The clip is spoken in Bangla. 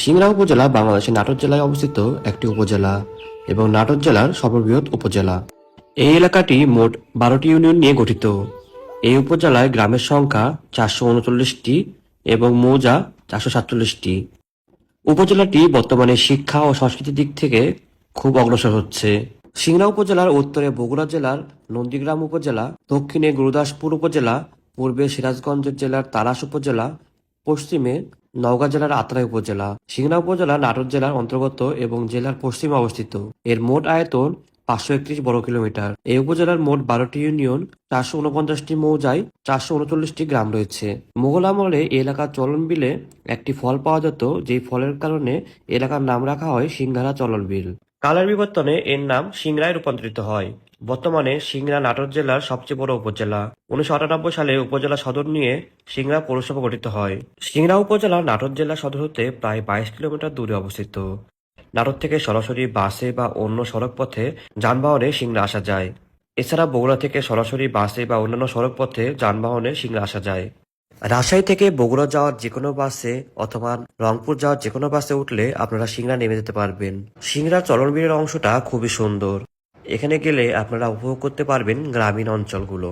সিংড়া উপজেলা বাংলাদেশের নাটোর জেলায় অবস্থিত একটি উপজেলা এবং নাটোর জেলার সর্ববৃহৎ উপজেলা। এই এলাকাটি মোট বারোটি ইউনিয়ন নিয়ে গঠিত। এই উপজেলায় গ্রামের সংখ্যা চারশো উনচল্লিশটি এবং মৌজা চারশো সাতচল্লিশটি। উপজেলাটি বর্তমানে শিক্ষা ও সংস্কৃতির দিক থেকে খুব অগ্রসর হচ্ছে। সিংড়া উপজেলার উত্তরে বগুড়া জেলার নন্দীগ্রাম উপজেলা, দক্ষিণে গুরুদাসপুর উপজেলা, পূর্বে সিরাজগঞ্জ জেলার তারাস উপজেলা পশ্চিমে নওগাঁ জেলার আত্রাই উপজেলা সিংড়া উপজেলা, নাটোর জেলার অন্তর্গত এবং জেলার পশ্চিমে অবস্থিত। এর মোট আয়তন পাঁচশো একত্রিশ বর্গ কিলোমিটার। এই উপজেলার মোট বারোটি ইউনিয়ন, চারশো উনপঞ্চাশটি মৌজায় চারশো উনচল্লিশটি গ্রাম রয়েছে। মোগল আমলে এলাকার চলন বিলে একটি ফল পাওয়া যেত, যেই ফলের কারণে এলাকার নাম রাখা হয় সিংহারা চলন বিল কালের বিবর্তনে এর নাম সিংড়ায় রূপান্তরিত হয়। বর্তমানে সিংড়া নাটোর জেলার সবচেয়ে বড় উপজেলা। উনিশশো আটানব্বই সালে উপজেলা সদর নিয়ে সিংড়া পৌরসভা গঠিত হয়। সিংড়া উপজেলা নাটোর জেলা সদর হতে প্রায় বাইশ কিলোমিটার দূরে অবস্থিত। নাটোর থেকে সরাসরি বাসে বা অন্য সড়ক পথে যানবাহনে সিংড়া আসা যায়। এছাড়া বগুড়া থেকে সরাসরি বাসে বা অন্যান্য সড়ক পথে যানবাহনে সিংড়া আসা যায়। রাজশাহী থেকে বগুড়া যাওয়ার যে কোনো বাসে অথবা রংপুর যাওয়ার যে কোনো বাসে উঠলে আপনারা সিংড়া নেমে যেতে পারবেন। সিংড়ার চলনবিলের অংশটা খুবই সুন্দর। এখানে গেলে আপনারা উপভোগ করতে পারবেন গ্রামীণ অঞ্চলগুলো।